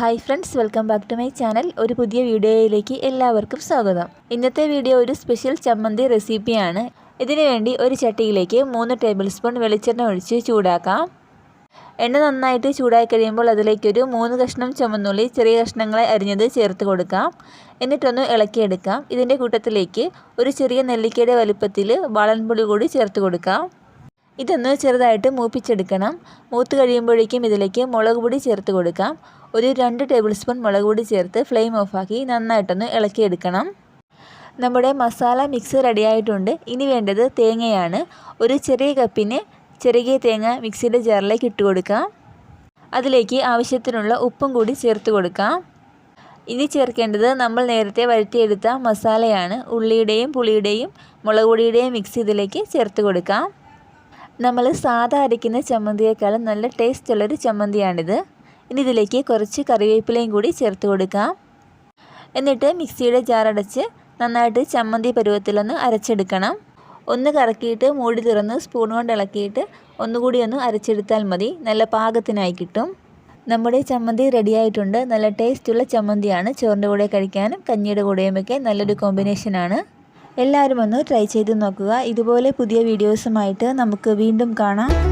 Hi friends welcome back to my channel. ഒരു പുതിയ വീഡിയോയിലേക്ക് എല്ലാവർക്കും സ്വാഗതം. ഇന്നത്തെ വീഡിയോ ഒരു സ്പെഷ്യൽ ചമ്മന്തി റെസിപ്പിയാണ്. ഇതിനുവേണ്ടി ഒരു ചട്ടിയിലേക്ക് മൂന്ന് ടേബിൾ സ്പൂൺ വെളിച്ചെണ്ണ ഒഴിച്ച് ചൂടാക്കാം. എണ്ണ നന്നായിട്ട് ചൂടായി കഴിയുമ്പോൾ അതിലേക്കൊരു മൂന്ന് കഷ്ണം ചുമന്നുള്ളി ചെറിയ കഷ്ണങ്ങളെ അരിഞ്ഞത് ചേർത്ത് കൊടുക്കാം. എന്നിട്ടൊന്ന് ഇളക്കിയെടുക്കാം. ഇതിന്റെ കൂട്ടത്തിലേക്ക് ഒരു ചെറിയ നെല്ലിക്കയുടെ വലുപ്പത്തിൽ വാളൻപുളി കൂടി ചേർത്ത് കൊടുക്കാം. ഇതൊന്ന് ചെറുതായിട്ട് മൂപ്പിച്ചെടുക്കണം. മൂത്ത് കഴിയുമ്പോഴേക്കും ഇതിലേക്ക് മുളക് പൊടി ചേർത്ത് കൊടുക്കാം. ഒരു രണ്ട് ടേബിൾ സ്പൂൺ മുളക് പൊടി ചേർത്ത് ഫ്ലെയിം ഓഫാക്കി നന്നായിട്ടൊന്ന് ഇളക്കിയെടുക്കണം. നമ്മുടെ മസാല മിക്സ് റെഡിയായിട്ടുണ്ട് ഇനി വേണ്ടത് തേങ്ങയാണ്. ഒരു ചെറിയ കപ്പിന് ചെറിയ തേങ്ങ മിക്സിയുടെ ജാറിലേക്ക് ഇട്ട് കൊടുക്കാം. അതിലേക്ക് ആവശ്യത്തിനുള്ള ഉപ്പും കൂടി ചേർത്ത് കൊടുക്കാം. ഇനി ചേർക്കേണ്ടത് നമ്മൾ നേരത്തെ വഴറ്റിയെടുത്ത മസാലയാണ്. ഉള്ളിയുടെയും പുളിയുടെയും മുളക് പൊടിയുടെയും മിക്സ് ഇതിലേക്ക് ചേർത്ത് കൊടുക്കാം. നമ്മൾ സാധാ അരയ്ക്കുന്ന ചമ്മന്തിയേക്കാളും നല്ല ടേസ്റ്റുള്ളൊരു ചമ്മന്തിയാണിത്. ഇനി ഇതിലേക്ക് കുറച്ച് കറിവേപ്പിലയും കൂടി ചേർത്ത് കൊടുക്കാം. എന്നിട്ട് മിക്സിയുടെ ജാറടച്ച് നന്നായിട്ട് ചമ്മന്തി പരുവത്തിലൊന്ന് അരച്ചെടുക്കണം. ഒന്ന് കറക്കിയിട്ട് മൂടി തുറന്ന് സ്പൂൺ കൊണ്ട് ഇളക്കിയിട്ട് ഒന്നുകൂടി ഒന്ന് അരച്ചെടുത്താൽ മതി. നല്ല പാകത്തിനായി കിട്ടും. നമ്മുടെ ചമ്മന്തി റെഡിയായിട്ടുണ്ട് നല്ല ടേസ്റ്റുള്ള ചമ്മന്തിയാണ്. ചോറിന്റെ കൂടെ കഴിക്കാനും കഞ്ഞിയുടെ കൂടെയുമൊക്കെ നല്ലൊരു കോമ്പിനേഷനാണ് എല്ലാവരും ഒന്ന് ട്രൈ ചെയ്ത് നോക്കുക. ഇതുപോലെ പുതിയ വീഡിയോസുമായിട്ട് നമുക്ക് വീണ്ടും കാണാം.